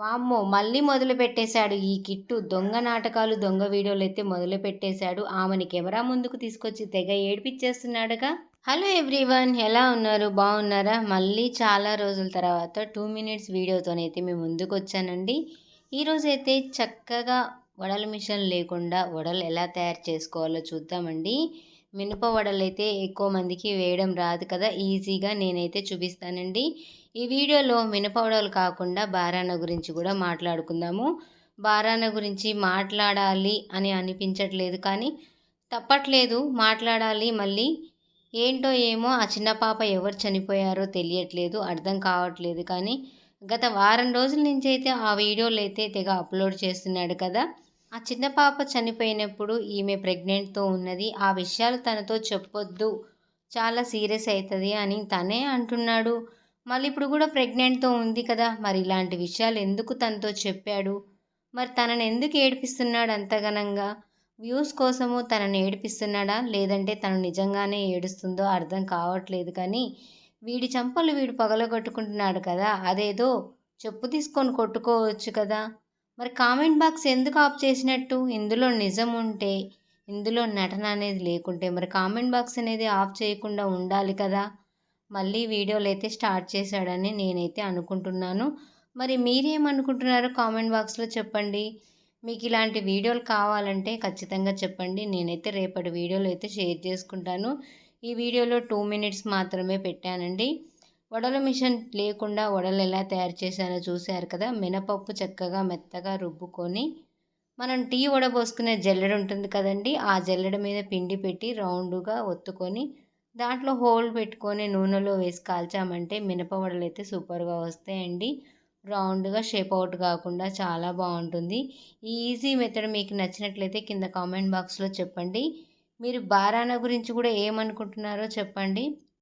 వామ్మో మళ్ళీ మొదలు పెట్టేశాడు ఈ కిట్టు. దొంగ నాటకాలు దొంగ వీడియోలు అయితే మొదలు పెట్టేశాడు. ఆమెని కెమెరా ముందుకు తీసుకొచ్చి తెగ ఏడిపించేస్తున్నాడుగా హలో ఎవ్రీవన్ ఎలా ఉన్నారు? బాగున్నారా? మళ్ళీ చాలా రోజుల తర్వాత టూ మినిట్స్ వీడియోతోనైతే మేము ముందుకు వచ్చానండి ఈరోజైతే చక్కగా వడల మిషన్ లేకుండా వడలు ఎలా తయారు చేసుకోవాలో చూద్దామండి. మినప వడలు అయితే ఎక్కువ మందికి వేయడం రాదు కదా ఈజీగా నేనైతే చూపిస్తానండి. ఈ వీడియోలో మినపవడలు కాకుండా బారాన గురించి కూడా మాట్లాడుకుందాము. బారాన గురించి మాట్లాడాలి అని అనిపించట్లేదు కానీ తప్పట్లేదు మాట్లాడాలి మళ్ళీ. ఏంటో ఏమో ఆ చిన్న పాప ఎవరు చనిపోయారో తెలియట్లేదు అర్థం కావట్లేదు కానీ గత వారం రోజుల నుంచి అయితే ఆ వీడియోలు అయితే తెగ అప్లోడ్ చేస్తున్నాడు కదా. ఆ చిన్న పాప చనిపోయినప్పుడు ఈమె ప్రెగ్నెంట్తో ఉన్నది. ఆ విషయాలు తనతో చెప్పొద్దు చాలా సీరియస్ అవుతుంది అని తనే అంటున్నాడు. మళ్ళీ ఇప్పుడు కూడా ప్రెగ్నెంట్తో ఉంది కదా మరి ఇలాంటి విషయాలు ఎందుకు తనతో చెప్పాడు? మరి తనని ఎందుకు ఏడిపిస్తున్నాడు అంతగనంగా? వ్యూస్ కోసము తనని ఏడిపిస్తున్నాడా? లేదంటే తను నిజంగానే ఏడుస్తుందో అర్థం కావట్లేదు కానీ వీడి చంపలు వీడు పగలగొట్టుకుంటున్నాడు కదా అదేదో చెప్పు తీసుకొని కొట్టుకోవచ్చు కదా. మరి కామెంట్ బాక్స్ ఎందుకు ఆఫ్ చేసినట్టు? ఇందులో నిజం ఉంటే ఇందులో నటన అనేది లేకుంటే మరి కామెంట్ బాక్స్ అనేది ఆఫ్ చేయకుండా ఉండాలి కదా. మళ్ళీ వీడియోలు అయితే స్టార్ట్ చేశాడని నేనైతే అనుకుంటున్నాను. మరి మీరేమనుకుంటున్నారో కామెంట్ బాక్స్లో చెప్పండి. మీకు ఇలాంటి వీడియోలు కావాలంటే ఖచ్చితంగా చెప్పండి. నేనైతే రేపటి వీడియోలు అయితే షేర్ చేసుకుంటాను. ఈ వీడియోలో టూ మినిట్స్ మాత్రమే పెట్టానండి. వడల మిషన్ లేకుండా వడలు ఎలా తయారు చేశానో చూశారు కదా? మినపప్పు చక్కగా మెత్తగా రుబ్బుకొని మనం టీ వడబోసుకునే జల్లెడ ఉంటుంది కదండి. ఆ జల్లెడ మీద పిండి పెట్టి రౌండ్గా ఒత్తుకొని దాంట్లో హోల్ పెట్టుకొని నూనెలో వేసి కాల్చామంటే మినప వడలు అయితే సూపర్గా వస్తాయండి. రౌండ్గా షేప్ అవుట్ కాకుండా చాలా బాగుంటుంది. ఈ ఈజీ మెథడ్ మీకు నచ్చినట్లయితే కింద కామెంట్ బాక్స్లో చెప్పండి. మీరు బారాన గురించి కూడా ఏమనుకుంటున్నారో చెప్పండి.